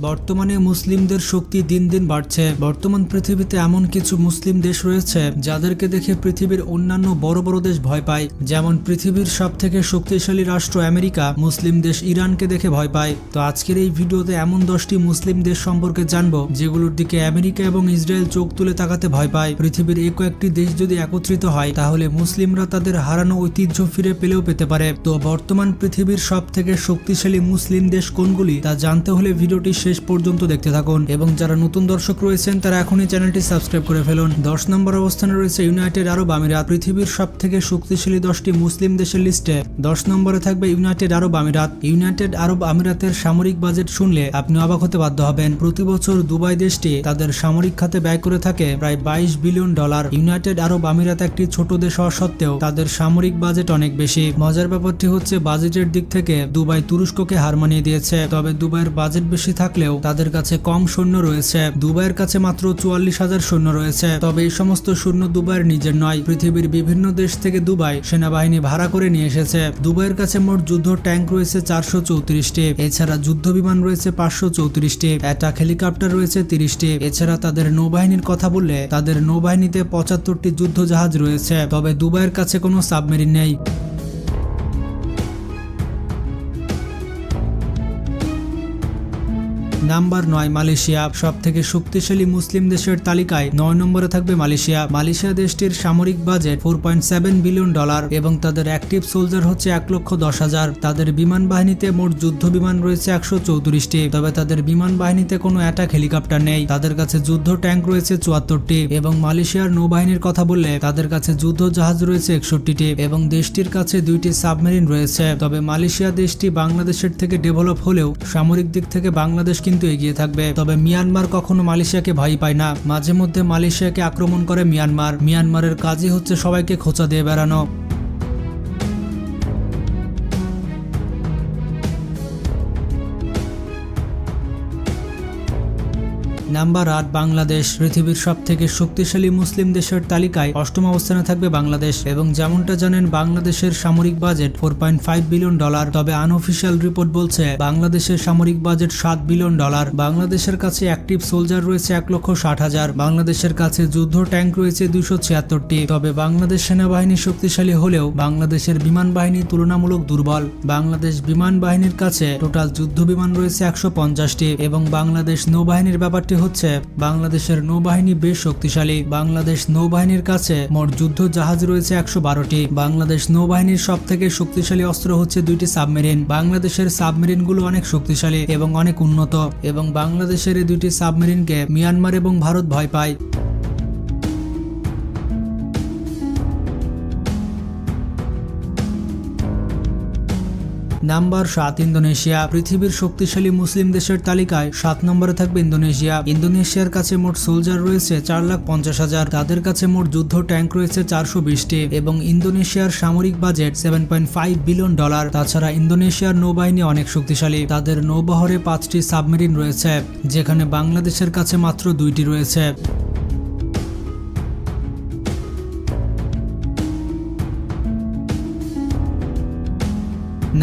বর্তমানে মুসলিমদের শক্তি দিন দিন বাড়ছে। বর্তমান পৃথিবীতে এমন কিছু মুসলিম দেশ রয়েছে, যাদেরকে দেখে পৃথিবীর অন্যান্য বড় বড় দেশ ভয় পায়। যেমন পৃথিবীর সব থেকে শক্তিশালী রাষ্ট্র আমেরিকা, মুসলিম দেশ ইরানকে দেখে ভয় পায়। তো আজকের এই ভিডিওতে এমন দশটি মুসলিম দেশ সম্পর্কে জানব, যেগুলোর দিকে আমেরিকা এবং ইসরায়েল চোখ তুলে তাকাতে ভয় পায়। পৃথিবীর এই কয়েকটি দেশ যদি একত্রিত হয়, তাহলে মুসলিমরা তাদের হারানো ঐতিহ্য ফিরে পেলেও পেতে পারে। তো বর্তমান পৃথিবীর সব থেকে শক্তিশালী মুসলিম দেশ কোনগুলি, তা জানতে হলে ভিডিওটি শেষ পর্যন্ত দেখতে থাকুন এবং যারা নতুন দর্শক রয়েছেন, তারা এখনই চ্যানেলটি সাবস্ক্রাইব করে ফেলুন। দশ নম্বর অবস্থানে রয়েছে ইউনাইটেড আরব আমিরাত, পৃথিবীর সব থেকে শক্তিশালী দশটি মুসলিম দেশের লিস্টে। দশ নম্বরে থাকবে ইউনাইটেড আরব আমিরাত। ইউনাইটেড আরব আমিরাতের সামরিক বাজেট শুনলে আপনি অবাক হতে বাধ্য হবেন। প্রতি বছর দুবাই দেশটি তাদের সামরিক খাতে ব্যয় করে থাকে প্রায় বাইশ বিলিয়ন ডলার। ইউনাইটেড আরব আমিরাত একটি ছোট দেশ হওয়া সত্ত্বেও তাদের সামরিক বাজেট অনেক বেশি। মজার ব্যাপারটি হচ্ছে, বাজেটের দিক থেকে দুবাই তুরস্ককে হার মানিয়ে দিয়েছে। তবে দুবাইয়ের বাজেট বেশি থাকলেও তাদের কাছে কম সৈন্য রয়েছে। দুবাইয়ের কাছে মাত্র চুয়াল্লিশ হাজার সৈন্য রয়েছে। তবে এই সমস্ত সৈন্য দুবাইয়ের নিজের নয়, পৃথিবীর বিভিন্ন দেশ থেকে দুবাই সেনাবাহিনী ভাড়া করে নিয়ে এসেছে। দুবাইয়ের কাছে মোট যুদ্ধ ট্যাঙ্ক রয়েছে চারশো চৌত্রিশটি, এছাড়া যুদ্ধ বিমান রয়েছে পাঁচশো চৌত্রিশটি, অ্যাটাক হেলিকপ্টার রয়েছে তিরিশটি, এছাড়া তাদের নৌবাহিনীর কথা বললে তাদের নৌবাহিনীতে পঁচাত্তরটি যুদ্ধ জাহাজ রয়েছে। তবে দুবাইয়ের কাছে কোনো সাবমেরিন নেই। নাম্বার নয়, মালয়েশিয়া। সব থেকে শক্তিশালী মুসলিম দেশের তালিকায় নয় নম্বরে থাকবে মালয়েশিয়া। মালয়েশিয়া দেশটির সামরিক budget four point seven billion dollar এবং তাদের অ্যাক্টিভ সোলজার হচ্ছে এক লক্ষ দশ হাজার। তাদের বিমান বাহিনীতে মোট যুদ্ধ বিমান রয়েছে একশো চৌত্রিশটি। তবে তাদের বিমান বাহিনীতে কোনো অ্যাটাক হেলিকপ্টার নেই। তাদের কাছে যুদ্ধ ট্যাঙ্ক রয়েছে চুয়াত্তরটি এবং মালয়েশিয়ার নৌবাহিনীর কথা বললে তাদের কাছে যুদ্ধ জাহাজ রয়েছে একষট্টিটি এবং দেশটির কাছে দুইটি সাবমেরিন রয়েছে। তবে মালয়েশিয়া দেশটি বাংলাদেশের থেকে ডেভেলপ হলেও সামরিক দিক থেকে বাংলাদেশ কিন্তু এগিয়ে থাকবে। তবে মিয়ানমার কখনো মালয়েশিয়াকে ভয় পায় না। মাঝে মধ্যে মালয়েশিয়াকে আক্রমণ করে মিয়ানমার। মিয়ানমারের কাজই হচ্ছে সবাইকে খোঁচা দিয়ে বেড়ানো। নাম্বার আট, বাংলাদেশ পৃথিবীর সব থেকে শক্তিশালী মুসলিম দেশের তালিকায় অষ্টম অবস্থানে থাকবে বাংলাদেশ এবং যেমনটা জানেন, বাংলাদেশের সামরিক budget four point five billion dollar তবে আনঅফিসিয়াল রিপোর্ট বলছে বাংলাদেশের সামরিক বাজেট সাত বিলিয়ন ডলার বাংলাদেশের কাছে অ্যাক্টিভ সোলজার রয়েছে এক লক্ষ ষাট হাজার, বাংলাদেশের কাছে যুদ্ধ ট্যাঙ্ক রয়েছে দুশো ছিয়াত্তরটি, তবে বাংলাদেশ সেনাবাহিনী শক্তিশালী হলেও বাংলাদেশের বিমান বাহিনী তুলনামূলক দুর্বল, বাংলাদেশ বিমান বাহিনীর কাছে টোটাল যুদ্ধ বিমান রয়েছে একশো পঞ্চাশটি এবং বাংলাদেশ নৌবাহিনীর ব্যাপারটি হচ্ছে বাংলাদেশের নৌবাহিনী বেশ শক্তিশালী। বাংলাদেশ নৌবাহিনীর কাছে মোট যুদ্ধ জাহাজ রয়েছে একশো বারোটি। বাংলাদেশ নৌবাহিনীর সব থেকে শক্তিশালী অস্ত্র হচ্ছে দুইটি সাবমেরিন। বাংলাদেশের সাবমেরিনগুলো অনেক শক্তিশালী এবং অনেক উন্নত এবং বাংলাদেশের এই দুইটি সাবমেরিনকে মিয়ানমার এবং ভারত ভয় পায়। নাম্বার সাত, ইন্দোনেশিয়া। পৃথিবীর শক্তিশালী মুসলিম দেশের তালিকায় সাত নম্বরে থাকবে ইন্দোনেশিয়া। ইন্দোনেশিয়ার কাছে মোট সোলজার রয়েছে চার লাখ পঞ্চাশ হাজার। তাদের কাছে মোট যুদ্ধ ট্যাঙ্ক রয়েছে চারশো বিশটি এবং ইন্দোনেশিয়ার সামরিক budget seven point five billion dollar. তাছাড়া ইন্দোনেশিয়ার নৌবাহিনী অনেক শক্তিশালী। তাদের নৌবহরে পাঁচটি সাবমেরিন রয়েছে, যেখানে বাংলাদেশের কাছে মাত্র দুইটি রয়েছে।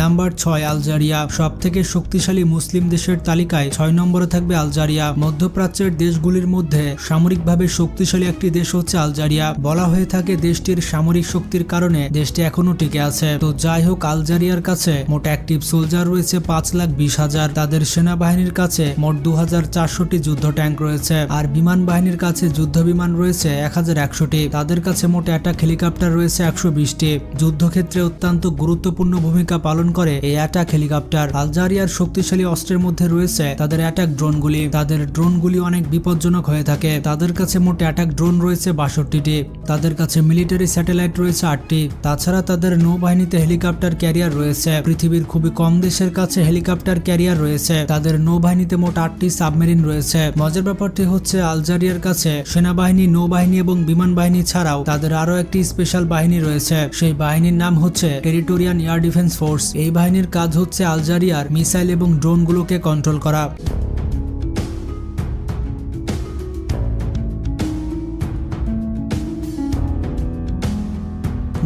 নাম্বার ছয়, আলজারিয়া। সব থেকে শক্তিশালী মুসলিম দেশের তালিকায় ছয় নম্বরে থাকবে আলজারিয়া। মধ্যপ্রাচ্যের দেশগুলির মধ্যে সামরিকভাবে শক্তিশালী একটি দেশ হচ্ছে আলজারিয়া। বলা হয়ে থাকে দেশটির সামরিক শক্তির কারণে দেশটি এখনও টিকে আছে। তো যাই হোক, আলজারিয়ার কাছে মোট অ্যাক্টিভ সোলজার রয়েছে পাঁচ লাখ বিশ হাজার। তাদের সেনাবাহিনীর কাছে মোট দু হাজার চারশোটি যুদ্ধ ট্যাঙ্ক রয়েছে। আর বিমান বাহিনীর কাছে যুদ্ধ বিমান রয়েছে এক হাজার একশোটি। তাদের কাছে মোট অ্যাটাক হেলিকপ্টার রয়েছে একশো বিশটি। যুদ্ধক্ষেত্রে অত্যন্ত গুরুত্বপূর্ণ ভূমিকা পালন করে। এই অ্যাটাক হেলিকপ্টার আলজারিয়ার শক্তিশালী অস্ত্রের মধ্যে রয়েছে। তাদের অ্যাটাক ড্রোনগুলি তাদের ড্রোনগুলি অনেক বিপজ্জনক হয়ে থাকে। তাদের কাছে মোট অ্যাটাক ড্রোন রয়েছে বাষট্টিটি। তাদের কাছে মিলিটারি স্যাটেলাইট রয়েছে আটটি। তাছাড়া তাদের নৌবাহিনীতে হেলিকপ্টার ক্যারিয়ার রয়েছে। পৃথিবীর খুবই কম দেশের কাছে হেলিকপ্টার ক্যারিয়ার রয়েছে। তাদের নৌবাহিনীতে মোট আটটি সাবমেরিন রয়েছে। মজার ব্যাপারটি হচ্ছে আলজারিয়ার কাছে সেনাবাহিনী, নৌবাহিনী এবং বিমান বাহিনী ছাড়াও তাদের আরও একটি স্পেশাল বাহিনী রয়েছে। সেই বাহিনীর নাম হচ্ছে টেরিটোরিয়ান এয়ার ডিফেন্স ফোর্স। এই বাহিনীর কাজ হচ্ছে আলজারিয়ার মিসাইল এবং ড্রোনগুলোকে কন্ট্রোল করা।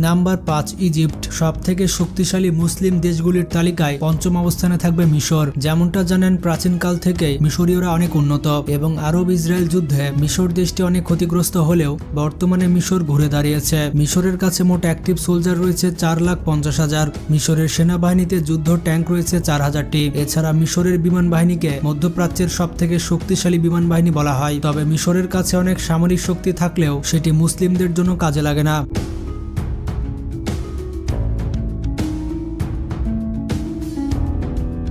নাম্বার পাঁচ, ইজিপ্ট। সব থেকে শক্তিশালী মুসলিম দেশগুলির তালিকায় পঞ্চম অবস্থানে থাকবে মিশর। যেমনটা জানেন, প্রাচীনকাল থেকে মিশরীয়রা অনেক উন্নত এবং আরব ইসরায়েল যুদ্ধে মিশর দেশটি অনেক ক্ষতিগ্রস্ত হলেও বর্তমানে মিশর ঘুরে দাঁড়িয়েছে। মিশরের কাছে মোট অ্যাক্টিভ সোলজার রয়েছে চার লাখ পঞ্চাশ হাজার। মিশরের সেনাবাহিনীতে যুদ্ধ ট্যাঙ্ক রয়েছে চার হাজারটি। এছাড়া মিশরের বিমান বাহিনীকে মধ্যপ্রাচ্যের সব থেকে শক্তিশালী বিমান বাহিনী বলা হয়। তবে মিশরের কাছে অনেক সামরিক শক্তি থাকলেও সেটি মুসলিমদের জন্য কাজে লাগে না।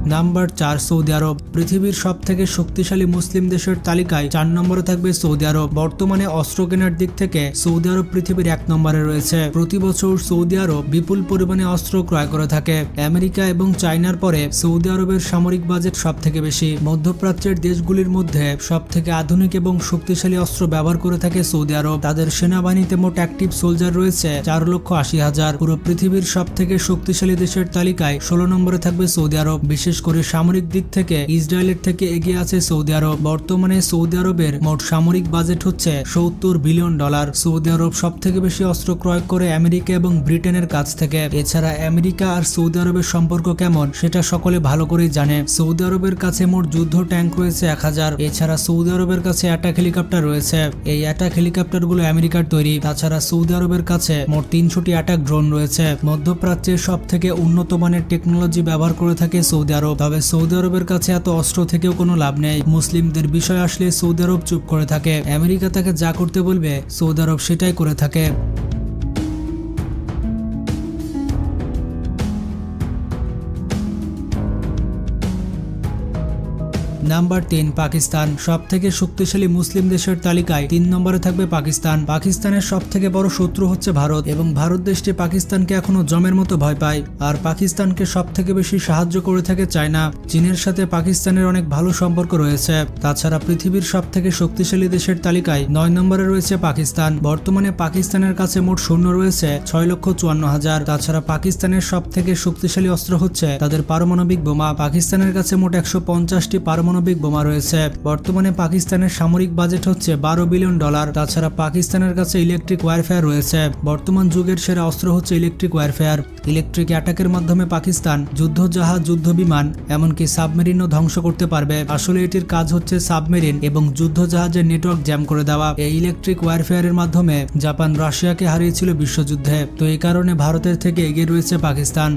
নাম্বার চার সৌদি আরব পৃথিবীর সব থেকে শক্তিশালী মুসলিম দেশের তালিকায় চার নম্বরে থাকবে সৌদি আরব। বর্তমানে অস্ত্র কেনার দিক থেকে সৌদি আরব পৃথিবীর এক নম্বরে রয়েছে। প্রতি বছর সৌদি আরব বিপুল পরিমাণে অস্ত্র ক্রয় করে থাকে। আমেরিকা এবং চায়নার পরে সৌদি আরবের সামরিক বাজেট সব থেকে বেশি। মধ্যপ্রাচ্যের দেশগুলির মধ্যে সব থেকে আধুনিক এবং শক্তিশালী অস্ত্র ব্যবহার করে থাকে সৌদি আরব। তাদের সেনাবাহিনীতে মোট অ্যাক্টিভ সোলজার রয়েছে চার লক্ষ আশি হাজার। পুরো পৃথিবীর সব থেকে শক্তিশালী দেশের তালিকায় ষোলো নম্বরে থাকবে সৌদি আরব। বিশেষ করে সামরিক দিক থেকে ইসরায়েলের থেকে এগিয়ে আছে সৌদি আরব। বর্তমানে সৌদি আরবের মোট সামরিক বাজেট হচ্ছে সত্তর বিলিয়ন ডলার। সৌদি আরব সব থেকে বেশি অস্ত্র ক্রয় করে আমেরিকা এবং ব্রিটেনের কাছ থেকে। এছাড়া আমেরিকা আর সৌদি আরবের সম্পর্ক কেমন সেটা সকলে ভালো করেই জানে। সৌদি আরবের কাছে মোট যুদ্ধ ট্যাঙ্ক রয়েছে এক হাজার। এছাড়া সৌদি আরবের কাছে অ্যাটাক হেলিকপ্টার রয়েছে। এই অ্যাটাক হেলিকপ্টারগুলো আমেরিকার তৈরি। তাছাড়া সৌদি আরবের কাছে মোট তিনশোটি অ্যাটাক ড্রোন রয়েছে। মধ্যপ্রাচ্যের সব থেকে উন্নত মানের টেকনোলজি ব্যবহার করে থাকে সৌদি আরব। তবে সৌদি আরবের কাছে এত অস্ত্র থেকেও কোনো লাভ নেই। মুসলিমদের বিষয় আসলে সৌদি আরব চুপ করে থাকে। আমেরিকা তাকে যা করতে বলবে সৌদি আরব সেটাই করে থাকে। Number ten Pakistan. সব থেকে শক্তিশালী মুসলিম দেশের তালিকায় তিন নম্বরে থাকবে পাকিস্তান। পাকিস্তানের সব থেকে বড় শত্রু হচ্ছে ভারত এবং ভারত দেশটি পাকিস্তানকে এখনও জমের মতো ভয় পায়। আর পাকিস্তানকে সব থেকে বেশি সাহায্য করে থাকে চায়না, চীনের সাথে পাকিস্তানের অনেক ভালো সম্পর্ক রয়েছে। তাছাড়া পৃথিবীর সব থেকে শক্তিশালী দেশের তালিকায় নয় নম্বরে রয়েছে পাকিস্তান। বর্তমানে পাকিস্তানের কাছে মোট শূন্য রয়েছে, ছয় লক্ষ চুয়ান্ন হাজার। তাছাড়া পাকিস্তানের সব থেকে শক্তিশালী অস্ত্র হচ্ছে তাদের পারমাণবিক বোমা। পাকিস্তানের কাছে মোট একশো পঞ্চাশটি পারমাণবিক বোমা রয়েছে। বর্তমানে পাকিস্তানের সামরিক বাজেট হচ্ছে বারো বিলিয়ন ডলার। তাছাড়া পাকিস্তানের কাছে ইলেকট্রিক ওয়ারফেয়ার রয়েছে। বর্তমান যুগের সেরা অস্ত্র হচ্ছে ইলেকট্রিক ওয়ারফেয়ার। ইলেকট্রিক অ্যাটাকের মাধ্যমে পাকিস্তান যুদ্ধ জাহাজ যুদ্ধ বিমান এমনকি সাবমেরিনও ধ্বংস করতে পারবে। আসলে এটির কাজ হচ্ছে সাবমেরিন এবং যুদ্ধ জাহাজের নেটওয়ার্ক জ্যাম করে দেওয়া। এই ইলেকট্রিক ওয়ারফেয়ারের মাধ্যমে জাপান রাশিয়াকে হারিয়েছিল বিশ্বযুদ্ধে। তো এই কারণে ভারতের থেকে এগিয়ে রয়েছে পাকিস্তান।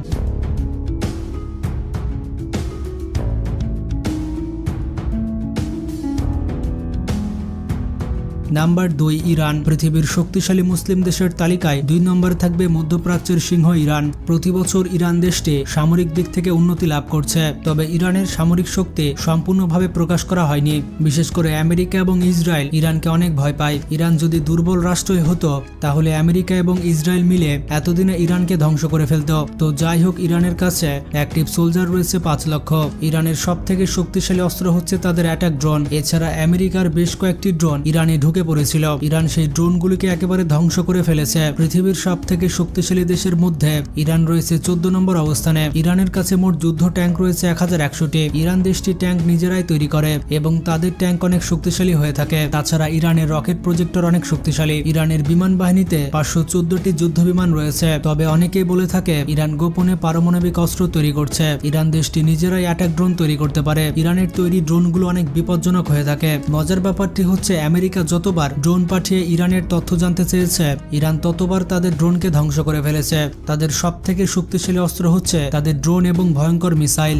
নাম্বার দুই, ইরান। পৃথিবীর শক্তিশালী মুসলিম দেশের তালিকায় দুই নম্বরে থাকবে মধ্যপ্রাচ্যের সিংহ ইরান। প্রতি বছর ইরান দেশটি সামরিক দিক থেকে উন্নতি লাভ করছে। তবে ইরানের সামরিক শক্তি সম্পূর্ণভাবে প্রকাশ করা হয়নি। বিশেষ করে আমেরিকা এবং ইসরায়েল ইরানকে অনেক ভয় পায়। ইরান যদি দুর্বল রাষ্ট্রই হতো, তাহলে আমেরিকা এবং ইসরায়েল মিলে এতদিনে ইরানকে ধ্বংস করে ফেলত। তো যাই হোক, ইরানের কাছে অ্যাক্টিভ সোলজার রয়েছে পাঁচ লক্ষ। ইরানের সব থেকে শক্তিশালী অস্ত্র হচ্ছে তাদের অ্যাটাক ড্রোন। এছাড়া আমেরিকার বেশ কয়েকটি ড্রোন ইরানে ঢুকে পড়েছিল। ইরান সেই ড্রোনগুলিকে একেবারে ধ্বংস করে ফেলেছে। পৃথিবীর সব থেকে শক্তিশালী দেশের মধ্যে ইরান রয়েছে চোদ্দ নম্বর অবস্থানে। ইরানের কাছে মোট যুদ্ধ ট্যাঙ্ক রয়েছে এক হাজার একশোটি। ইরান দেশটি ট্যাঙ্ক নিজেরাই তৈরি করে এবং তাদের ট্যাঙ্ক অনেক শক্তিশালী হয়ে থাকে। তাছাড়া ইরানের রকেট প্রজেক্টর অনেক শক্তিশালী। ইরানের বিমান বাহিনীতে পাঁচশো চোদ্দটি যুদ্ধ বিমান রয়েছে। তবে অনেকেই বলে থাকে, ইরান গোপনে পারমাণবিক অস্ত্র তৈরি করছে। ইরান দেশটি নিজেরাই অ্যাটাক ড্রোন তৈরি করতে পারে। ইরানের তৈরি ড্রোনগুলো অনেক বিপজ্জনক হয়ে থাকে। মজার ব্যাপারটি হচ্ছে, আমেরিকা যতবার ড্রোন পাঠিয়ে ইরানের তথ্য জানতে চেয়েছে। ইরান ততবার তাদের ড্রোনকে ধ্বংস করে ফেলেছে। তাদের সব থেকে শক্তিশালী অস্ত্র হচ্ছে তাদের ড্রোন এবং ভয়ঙ্কর মিসাইল।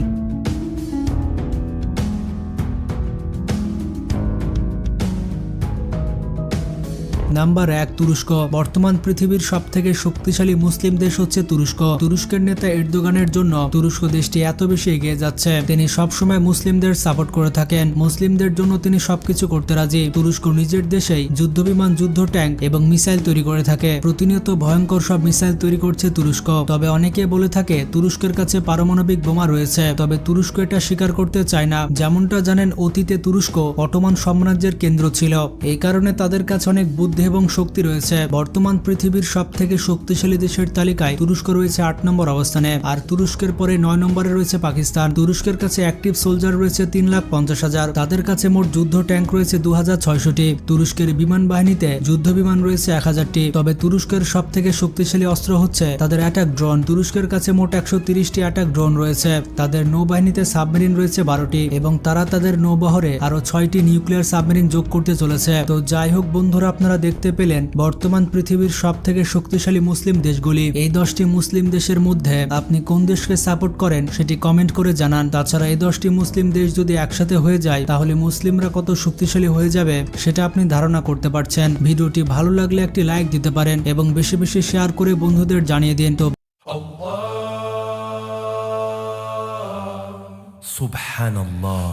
নাম্বার এক, তুরস্ক। বর্তমান পৃথিবীর সব থেকে শক্তিশালী মুসলিম দেশ হচ্ছে তুরস্ক। তুরস্কের নেতা এরদোগানের জন্য তুরস্ক দেশটি এত বেশি এগিয়ে যাচ্ছে। তিনি সবসময় মুসলিমদের সাপোর্ট করে থাকেন। মুসলিমদের জন্য তিনি সবকিছু করতে রাজি। তুরস্ক নিজের দেশেই যুদ্ধবিমান, যুদ্ধ ট্যাঙ্ক এবং মিসাইল তৈরি করে থাকে। প্রতিনিয়ত ভয়ঙ্কর সব মিসাইল তৈরি করছে তুরস্ক। তবে অনেকে বলে থাকে, তুরস্কের কাছে পারমাণবিক বোমা রয়েছে। তবে তুরস্ক এটা স্বীকার করতে চায় না। যেমনটা জানেন অতীতে তুরস্ক অটোমান সাম্রাজ্যের কেন্দ্র ছিল। এই কারণে তাদের কাছে অনেক বুদ্ধি বুদ্ধি এবং শক্তি রয়েছে। বর্তমান পৃথিবীর সব থেকে শক্তিশালী দেশের তালিকায় তুরস্ক রয়েছে আট নম্বর অবস্থানে। আর তুরস্কের পরে নয় নম্বরে রয়েছে পাকিস্তান। তুরস্কের কাছে অ্যাক্টিভ সোলজার রয়েছে তিন লাখ পঞ্চাশ হাজার। তাদের কাছে মোট যুদ্ধ ট্যাঙ্ক রয়েছে দু হাজার ছয়শটি। তুরস্কের বিমান বাহিনীতে যুদ্ধ বিমান রয়েছে এক হাজারটি। তবে তুরস্কের সব থেকে শক্তিশালী অস্ত্র হচ্ছে তাদের অ্যাটাক ড্রোন তুরস্কের কাছে মোট একশো তিরিশটি অ্যাটাক ড্রোন রয়েছে। তাদের নৌবাহিনীতে সাবমেরিন রয়েছে বারোটি এবং তারা তাদের নৌবহরে আরও ছয়টি নিউক্লিয়ার সাবমেরিন যোগ করতে চলেছে। তো যাই হোক বন্ধুরা, আপনারা দেখতে পেলেন বর্তমান পৃথিবীর সব থেকে শক্তিশালী মুসলিম দেশগুলি। এই দশটি মুসলিম দেশের মধ্যে আপনি কোন দেশকে সাপোর্ট করেন সেটি কমেন্ট করে জানান। তাছাড়া এই দশটি মুসলিম দেশ যদি একসাথে হয়ে যায়, তাহলে মুসলিমরা কত শক্তিশালী হয়ে যাবে সেটা আপনি ধারণা করতে পারছেন। ভিডিওটি ভালো লাগলে একটি লাইক দিতে পারেন এবং বেশি বেশি শেয়ার করে বন্ধুদের জানিয়ে দিন। তো সুবহানাল্লাহ।